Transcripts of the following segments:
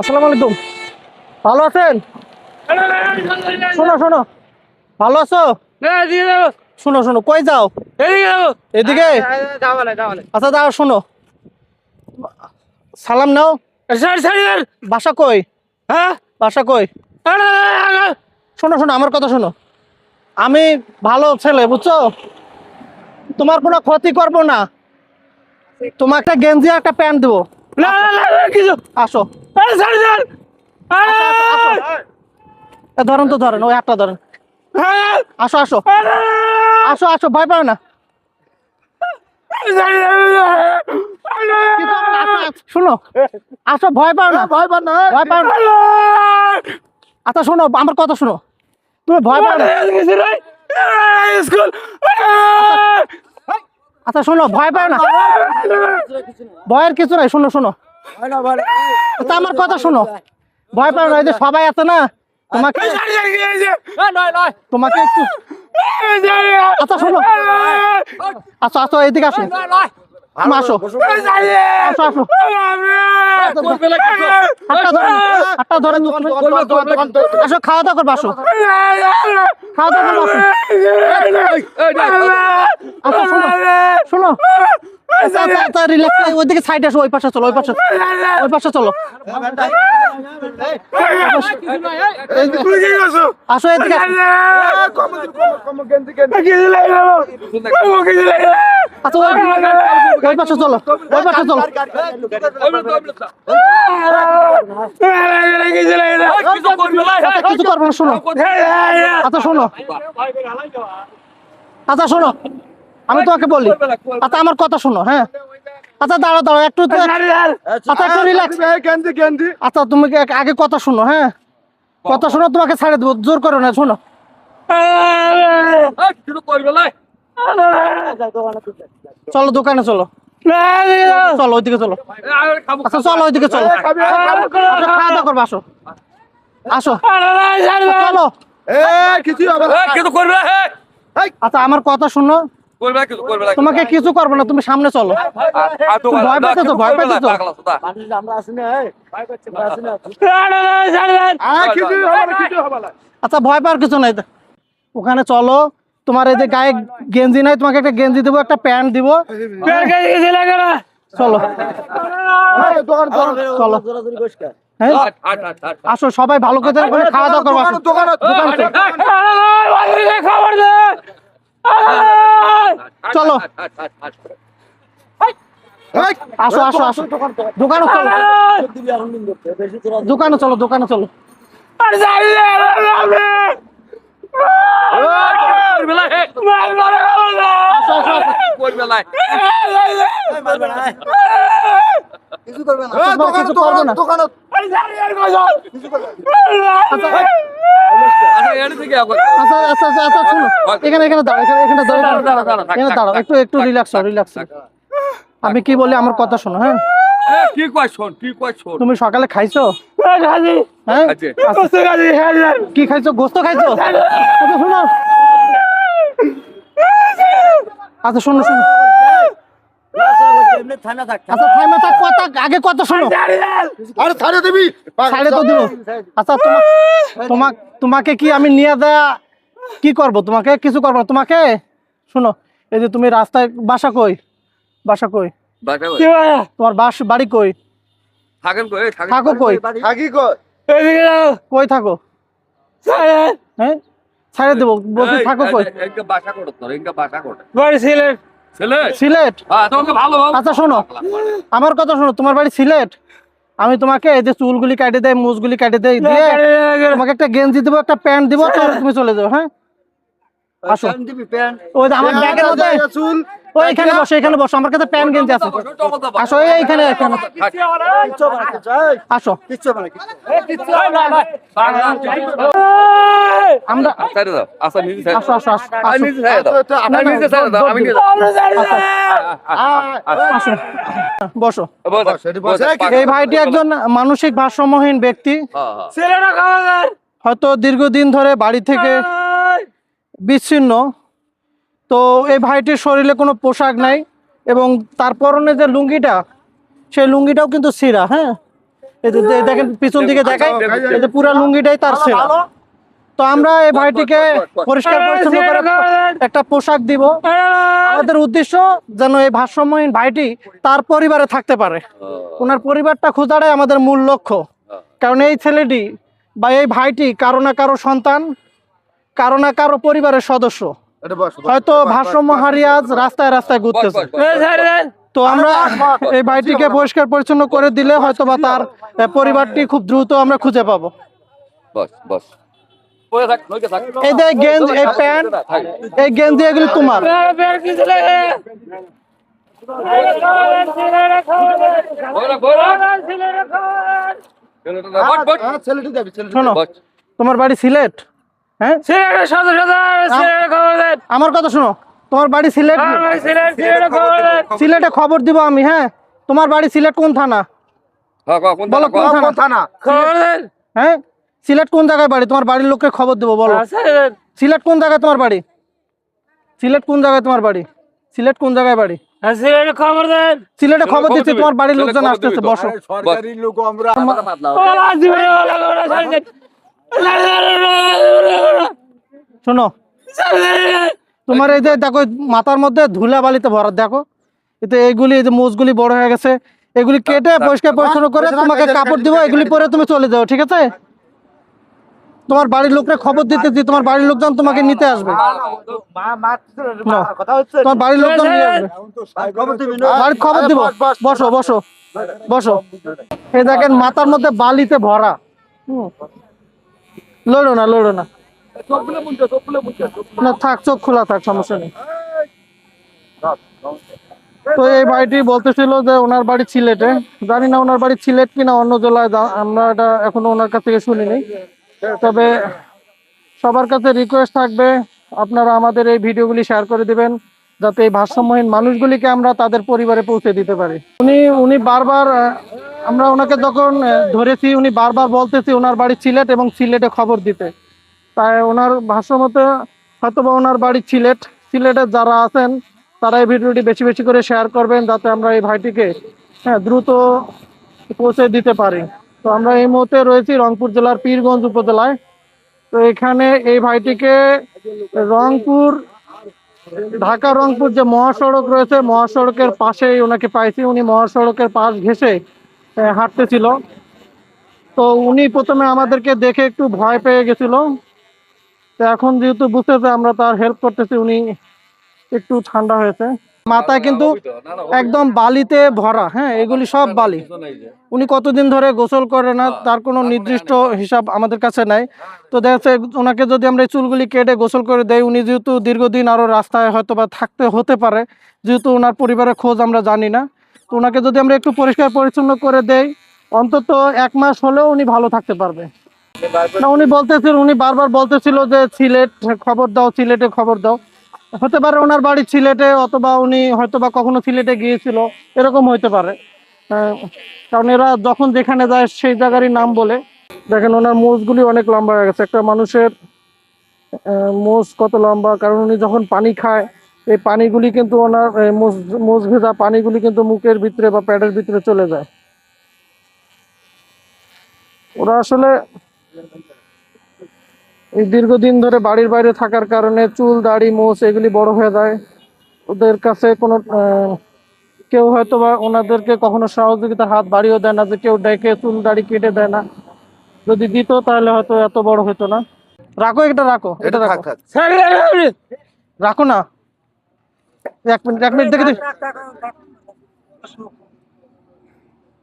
আসসালামু আলাইকুম। ভালো আছেন? শোনো শোনো। ভালো আছো? শোনো শোনো কই যাও? এদিকে আচ্ছা দাও শোনো। সালাম নাও। বাসা কই? হ্যাঁ? বাসা কই? শোনো শোনো আমার কথা শোনো। আমি ভালো ছেলে বুঝছ? তোমার কোনো ক্ষতি করব না। তোমাকে একটা গেঞ্জি একটা প্যান্ট দেবো। আসো এ, ধরেন তো ধরেন ওই হাতটা ধরেন আসো আসো আসো আসো ভয় পাও না কিছু না, শোনো আসো ভয় পাও না ভয় পাও না ভয় পাও না আচ্ছা শোনো আমার কথা শোনো তুমি ভয় পাও না আচ্ছা শোনো ভয় পাও না ভয়ের কিছু নাই শোনো শোনো আচ্ছা আমার কথা শোনো ভয় পাও না এই যে সবাই আছে না তোমাকে তোমাকে একটু আচ্ছা শোনো আসো আসো এইদিকে আসো আসো আসো আসো হাতটা ধরে আসো খাওয়া দাওয়া করব আসো খাওয়া দাওয়া করব আসো আচ্ছা শোনো শোনো আচ্ছা আচ্ছা আচ্ছা রিল্যাক্স ওইদিকে সাইডে আসো ওই পাশে চলো ওই পাশে ওই পাশে চলো। আসো? এদিকে। আচ্ছা ওই ওই পাশে চলো ওই পাশে চলো। আচ্ছা, কিছু করব না শোনো। আচ্ছা শোনো। আচ্ছা শোনো। আমি তোমাকে বলি। আচ্ছা আমার কথা শোনো হ্যাঁ। আচ্ছা দাঁড়াও দাঁড়াও একটু আচ্ছা একটু রিল্যাক্স আচ্ছা তুমি কি আগে কথা শোনো হ্যাঁ। কথা শোনো তোমাকে ছাড়ে দেবো জোর করো না শোনো। চলো দোকানে চলো। চলো ওইদিকে চলো। আচ্ছা চলো ওইদিকে চলো। আচ্ছা, খাওয়া দাওয়া করব আসো। আসো। চলো। কিছু করবে আচ্ছা আমার কথা শোনো তোমাকে কিছু করব না তুমি সামনে চলো। ভয় ভয়? আচ্ছা ভয় পাওয়ার কিছু নাই। ওখানে চলো। তোমার এই যে গায়ে গেঞ্জি নাই তোমাকে একটা গেঞ্জি দেবো একটা প্যান্ট দিব। চলো। চলো। আসো সবাই ভালো করে খাওয়া দাওয়া করব দোকানে চলো। আসো আসো আসো। দোকানে চলো। দোকানে চলো দোকানে চলো। আসো আসো আসো কিছু করব না। আচ্ছা আমি কি বলি আমার কথা শোনো হ্যাঁ তুমি সকালে খাইছো কি খাইছো গোস্ত খাইছো আচ্ছা শোনো শোনো শোনো আচ্ছা থাইমা থাক কথা আগে কথা শোনো আরে ছাড়ে দিবি ছাড়ে তো দিব আচ্ছা তোমা তোমাকে কি আমি নিয়ে দেয়া কি করব তোমাকে কিছু করব না তোমাকে শোনো এই যে তুমি রাস্তায় বাসা কই বাসা কই তোমার বাস বাড়ি কই থাকেন কই থাকো কই থাকি কই কই থাকো হ্যাঁ ছাড়ে দেবো বলছি থাকো কই বাসা করো বাসা করো সিলেট ছেলে সিলেট? হ্যাঁ তোমাকে ভালো ভালো আচ্ছা শোনো। আমার কথা শোনো তোমার বাড়ি সিলেট? আমি তোমাকে এই যে চুলগুলি কাটে দেয় মুজগুলি কাটে দেয় দিয়ে তোমাকে একটা গেঞ্জি দেবো একটা প্যান্ট দিব তুমি চলে যাও হ্যাঁ? আসো প্যান্ট? ওই আমার ব্যাগের মধ্যে চুল। এখানে বসো এখানে বসো আমার কাছে প্যান্ট গেঞ্জি আছে আসো এই এইখানে এখানে আসো আমরা আচ্ছা বসো? এই ভাইটি একজন মানসিক ভারসাম্যহীন ব্যক্তি হয়তো দীর্ঘদিন ধরে বাড়ি থেকে বিচ্ছিন্ন তো এই ভাইটির শরীরে কোনো পোশাক নাই এবং তার পরনে যে লুঙ্গিটা সেই লুঙ্গিটাও কিন্তু ছিঁড়া হ্যাঁ? দেখেন পিছন দিকে দেখাই এই যে পুরা লুঙ্গিটাই তার ছেলে তো আমরা এই ভাইটিকে পরিষ্কার পরিচ্ছন্ন করে একটা পোশাক দিব। আমাদের উদ্দেশ্য যেন এই ভারসাম্যহীন ভাইটি তার পরিবারে থাকতে পারে। ওনার পরিবারটা খোঁজাটাই আমাদের মূল লক্ষ্য। কারণ এই ছেলেটি বা এই ভাইটি কারও না কারও সন্তান কারও না কারও পরিবারের সদস্য। হয়তো ভারসাম্য হারিয়ে আজ রাস্তায় রাস্তায় ঘুরতেছে। তো আমরা এই ভাইটিকে পরিষ্কার পরিচ্ছন্ন করে দিলে হয়তো বা তার পরিবারটি খুব দ্রুত আমরা খুঁজে পাবো। বস বস। বসে থাক নইকে থাক। এই যে গেঞ্জ এই প্যান্ট এই গেঞ্জি এগুলি তোমার। তোমার বাড়ি সিলেট? হ্যাঁ? খবর আমার কথা শোনো তোমার বাড়ি সিলেট আমার সিলেট খবর সিলেটে খবর দিব আমি হ্যাঁ? তোমার বাড়ি সিলেট কোন থানা? হ্যাঁ বলো, কোন থানা? হ্যাঁ? সিলেট কোন জায়গায় বাড়ি? তোমার বাড়ির লোককে খবর দেবো বলো। সিলেট কোন জায়গায় তোমার বাড়ি? সিলেট কোন জায়গায় তোমার বাড়ি? সিলেট কোন জায়গায় বাড়ি? আর খবর দেন সিলেটে খবর খবর দিচ্ছি তোমার বাড়ির লোকজন খবর আসতেছে বসো। সরকারি লোক আমরা শোনো। তোমার এই যে দেখো মাথার মধ্যে ধুলা বালিতে ভরা দেখো। এতে এইগুলি এই যে মোজগুলি বড় হয়ে গেছে এগুলি কেটে পরিষ্কার পরিচ্ছন্ন করে তোমাকে কাপড় দিব এগুলি পরে তুমি চলে যাও ঠিক আছে? তোমার বাড়ির লোকরা খবর দিতেছি তোমার বাড়ির লোকজন তোমাকে নিতে আসবে। তোমার বাড়ির লোকজন নিয়ে আসবে। খবর বাড়ির খবর দিব। বস, বস, বসো। এই দেখেন মাথার মধ্যে বালিতে ভরা। লড়ো না লড়ো না। না থাক চোখ খোলা থাক সমস্যা নেই। তো এই ভাইটি বলতেছিল যে ওনার বাড়ি সিলেটে। জানি না ওনার বাড়ি সিলেট কিনা অন্য জেলায় আমরা এটা এখনও ওনার কাছ থেকে শুনিনি। তবে সবার কাছে রিকোয়েস্ট থাকবে আপনারা আমাদের এই ভিডিওগুলি শেয়ার করে দিবেন যাতে এই ভারসাম্যহীন মানুষগুলিকে আমরা তাদের পরিবারে পৌঁছে দিতে পারি। উনি উনি বারবার আমরা ওনাকে যখন ধরেছি উনি বারবার বলতেছি ওনার বাড়ি সিলেট এবং সিলেটে খবর দিতে। তাই ওনার ভাষ্য মতে হয়তো বা ওনার বাড়ি সিলেট। সিলেটের যারা আছেন তারা এই ভিডিওটি বেশি বেশি করে শেয়ার করবেন যাতে আমরা এই ভাইটিকে হ্যাঁ দ্রুত পৌঁছে দিতে পারি। তো আমরা এই মুহূর্তে রয়েছি রংপুর জেলার পীরগঞ্জ উপজেলায়। তো এখানে এই ভাইটিকে রংপুর ঢাকা রংপুর যে মহাসড়ক রয়েছে মহাসড়কের পাশেই ওনাকে পাইছি। উনি মহাসড়কের পাশ আহ, হাঁটতেছিল। তো উনি প্রথমে আমাদেরকে দেখে একটু ভয় পেয়ে গেছিল। তো এখন যেহেতু বুঝতেছে আমরা তার হেল্প করতেছি, উনি একটু ঠান্ডা হয়েছে। মাথায় কিন্তু একদম বালিতে ভরা হ্যাঁ এগুলি সব বালি। উনি কতদিন ধরে গোসল করে না, তার কোনো নির্দিষ্ট হিসাব আমাদের কাছে নাই। তো দেখা যাচ্ছে, ওনাকে যদি আমরা এই চুলগুলি কেটে গোসল করে দেই, উনি যেহেতু দীর্ঘদিন আরও রাস্তায় হয়তো বা থাকতে হতে পারে, যেহেতু ওনার পরিবারের খোঁজ আমরা জানি না। ওনাকে যদি আমরা একটু পরিষ্কার পরিচ্ছন্ন করে দেই, অন্তত এক মাস হলেও উনি ভালো থাকতে পারবে। না, উনি বলতেছিল উনি বারবার বলতেছিল যে, সিলেট খবর দাও, সিলেটে খবর দাও। হতে পারে ওনার বাড়ি সিলেটে, অথবা উনি হয়তো বা কখনো সিলেটে গিয়েছিল, এরকম হইতে পারে। কারণ এরা যখন যেখানে যায়, সেই জায়গারই নাম বলে। দেখেন, ওনার মোজগুলি অনেক লম্বা হয়ে গেছে। একটা মানুষের মোজ কত লম্বা, কারণ উনি যখন পানি খায় এই পানিগুলি কিন্তু ওনার মোজ ভেজা পানিগুলি কিন্তু মুখের ভিতরে বা প্যাডের ভিতরে চলে যায়। ওরা আসলে এই দীর্ঘদিন ধরে বাড়ির বাইরে থাকার কারণে চুল দাড়ি মোষ এগুলি বড় হয়ে যায়। ওদের কাছে কোনো কেউ হয়তো বা ওনাদেরকে কখনো সহযোগিতা হাত বাড়িয়েও দেয় না যে কেউ ডেকে চুল দাড়ি কেটে দেয় না। যদি দিত তাহলে হয়তো এত বড় হতো না। রাখো এটা রাখো। এটা এটা রাখো। রাখো না। এক মিনিট এক মিনিট দেখে।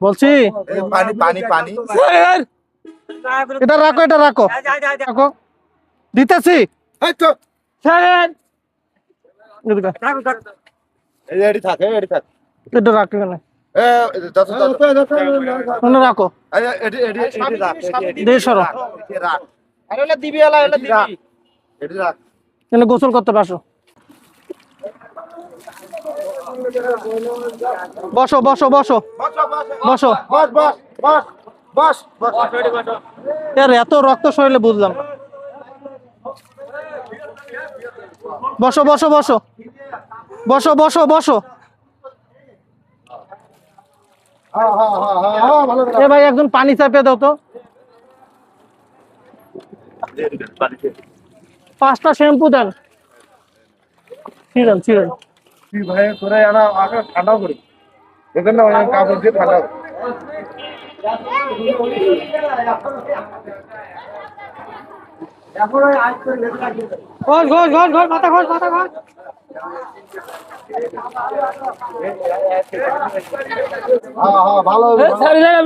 বলছি। পানি পানি পানি। এটা রাখো এটা রাখো। রাখো। দিতেছি। এটা রাখো এখানে। গোসল করতে পারছ বসো বসো বসো। বসো। এর এত রক্ত শরীরে বুঝলাম। বসো বসো বসো। বসো বসো বসো। এ ভাই, একজন পানি চাপিয়ে দাও তো। পাঁচটা শ্যাম্পু দেন। ছিলেন ছিলেন ভাই তোরা আনা আগে ঠান্ডা করি দেখেন না অনেক কাপড় দিয়ে ঠান্ডা মাথা মাথা হ্যাঁ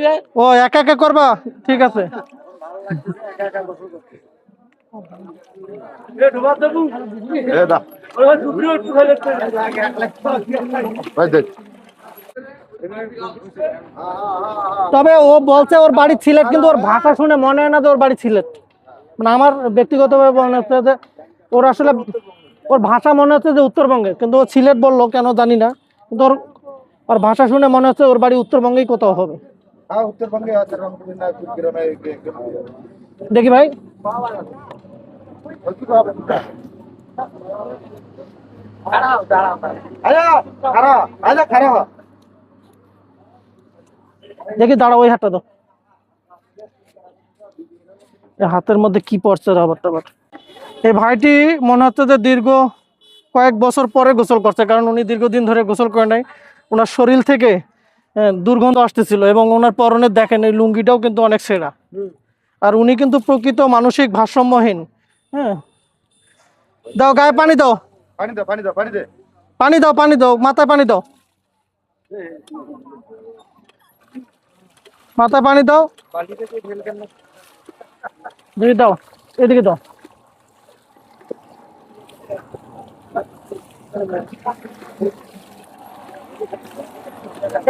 হ্যাঁ ও একা একা করবা? ঠিক আছে। তবে ও বলছে ওর বাড়ি সিলেট কিন্তু ওর ভাষা শুনে মনে হয় না যে ওর বাড়ি সিলেট। মানে আমার ব্যক্তিগতভাবে মনে হচ্ছে যে ওর আসলে ওর ভাষা মনে হচ্ছে যে উত্তরবঙ্গে কিন্তু ও সিলেট বলল কেন জানি না। কিন্তু ওর ওর ভাষা শুনে মনে হচ্ছে ওর বাড়ি উত্তরবঙ্গেই কোথাও হবে। হ্যাঁ উত্তরবঙ্গে দেখি ভাই। দেখি দাঁড়া ওই হাতটা দাও। হাতের মধ্যে কি পড়ছে রাবার টাবার? এই ভাইটি, মনে হচ্ছে যে দীর্ঘ কয়েক বছর পরে গোসল করছে, কারণ উনি দীর্ঘদিন ধরে গোসল করে নাই। ওনার শরীর থেকে দুর্গন্ধ আসতেছিল এবং ওনার পরনে দেখেন, এই লুঙ্গিটাও কিন্তু অনেক সেরা। আর উনি কিন্তু প্রকৃত মানসিক ভারসাম্যহীন। হ্যাঁ। দাও গায়ে পানি দাও। পানি দে পানি দে পানি দে। পানি দাও পানি দাও মাথায় পানি দাও। মাথায় পানি দাও। দিকে দাও এদিকে দাও।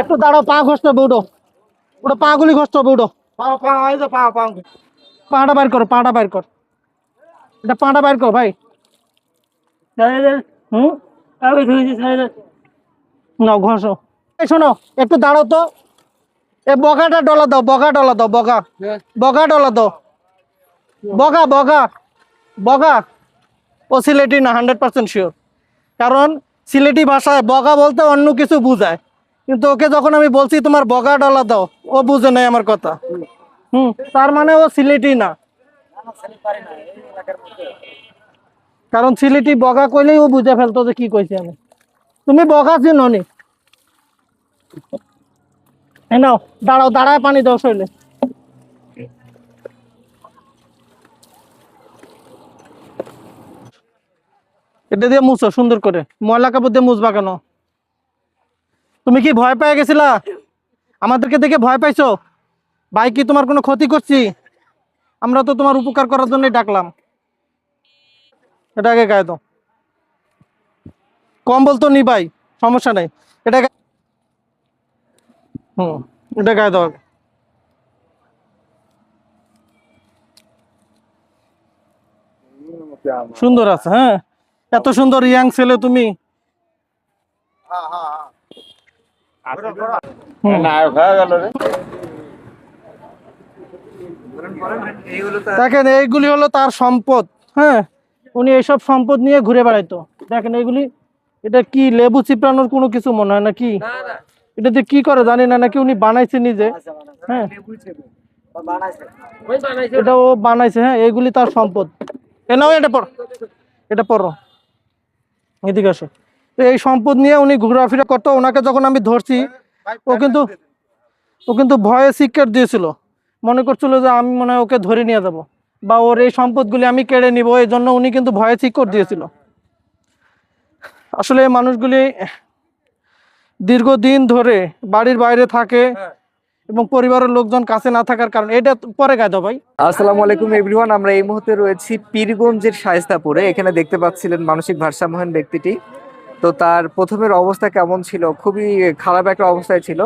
একটু দাঁড়াও পা ঘষতে হবে উঠো। ওটা পা গুলি ঘষতে হবে উঠো। পা পা পা পাটা বাইর করো পাটা বাইর কর। এটা পাটা বাইর কর ভাই। হুম? ধুয়েছি ঘষো। এই শোনো একটু দাঁড়াও তো। এ বগাটা ডলা দাও বগা ডলা দাও বগা। বগা ডলা দাও। বগা বগা বগা। ও সিলেটি না হান্ড্রেড পার্সেন্ট শিওর কারণ সিলেটি ভাষায় বগা বলতে অন্য কিছু বুঝায়। কিন্তু ওকে যখন আমি বলছি তোমার বগা ডলা দাও ও বুঝে নাই আমার কথা। হুম তার মানে ও সিলেটি না। কারণ সিলেটি বগা কইলেই ও বুঝে ফেলতো যে কি কইছি আমি তুমি বগা চিনো নি? এই নাও, দাঁড়াও, দাঁড়ায় পানি দাও শৈলে এটা দিয়ে মুছো, সুন্দর করে। ময়লা কাপড় দিয়ে মুছবা কেন? তুমি কি ভয় পেয়ে গেছিলা? আমাদেরকে দেখে ভয় পাইছো? ভাই, কি তোমার কোনো ক্ষতি করছি? আমরা তো তোমার উপকার করার জন্যই ডাকলাম। এটা আগে গায়ে দাও। কম্বল তো নি ভাই সমস্যা নাই। এটা হুম এটা গায়ে দাও সুন্দর আছে হ্যাঁ? এত সুন্দর ইয়াং ছেলে তুমি। হ্যাঁ হ্যাঁ হুম। দেখেন এইগুলি হলো তার সম্পদ হ্যাঁ? উনি এইসব সম্পদ নিয়ে ঘুরে বেড়াইতো। দেখেন এইগুলি এটা কি লেবু চিপড়ানোর কোনো কিছু মনে হয় না কি এটা দিয়ে কি করে জানি না নাকি উনি বানাইছে নিজে হ্যাঁ? এটা ও বানাইছে হ্যাঁ? এইগুলি তার সম্পদ। এ নাও এটা পড়। এটা পড়ো। এদিকে আসো। তো এই সম্পদ নিয়ে উনি ঘোরাফেরা করতো। ওনাকে যখন আমি ধরছি ও কিন্তু ও কিন্তু ভয়ে সিক্রেট দিয়েছিল। মনে করছিল যে আমি মনে ওকে ধরে নিয়ে যাব। বা ওর এই সম্পদগুলি আমি কেড়ে নিব, এই জন্য উনি কিন্তু ভয়ে ঠিক করে দিয়েছিল। আসলে মানুষগুলি দীর্ঘদিন ধরে বাড়ির বাইরে থাকে এবং পরিবারের লোকজন কাছে না থাকার কারণে, এটা পরে গায়ে ভাই। আসসালামু আলাইকুম এভরিওয়ান, আমরা এই মুহূর্তে রয়েছি পীরগঞ্জের শায়েস্তাপুরে। এখানে দেখতে পাচ্ছিলেন মানসিক ভারসাম্যহীন ব্যক্তিটি। তো তার প্রথমের অবস্থা কেমন ছিল? খুবই খারাপ একটা অবস্থায় ছিল।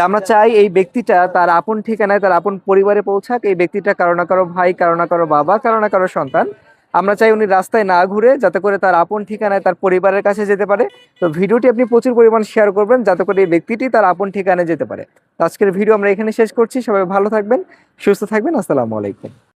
তা আমরা চাই এই ব্যক্তিটা তার আপন ঠিকানায়, তার আপন পরিবারে পৌঁছাক, এই ব্যক্তিটা কারও না কারও ভাই, কারও না কারও বাবা, কারও না কারও সন্তান। আমরা চাই উনি রাস্তায় না ঘুরে যাতে করে তার আপন ঠিকানায়, তার পরিবারের কাছে যেতে পারে। তো ভিডিওটি আপনি প্রচুর পরিমাণ শেয়ার করবেন যাতে করে এই ব্যক্তিটি তার আপন ঠিকানায় যেতে পারে। তো আজকের ভিডিও আমরা এখানে শেষ করছি। সবাই ভালো থাকবেন, সুস্থ থাকবেন। আসসালামু আলাইকুম।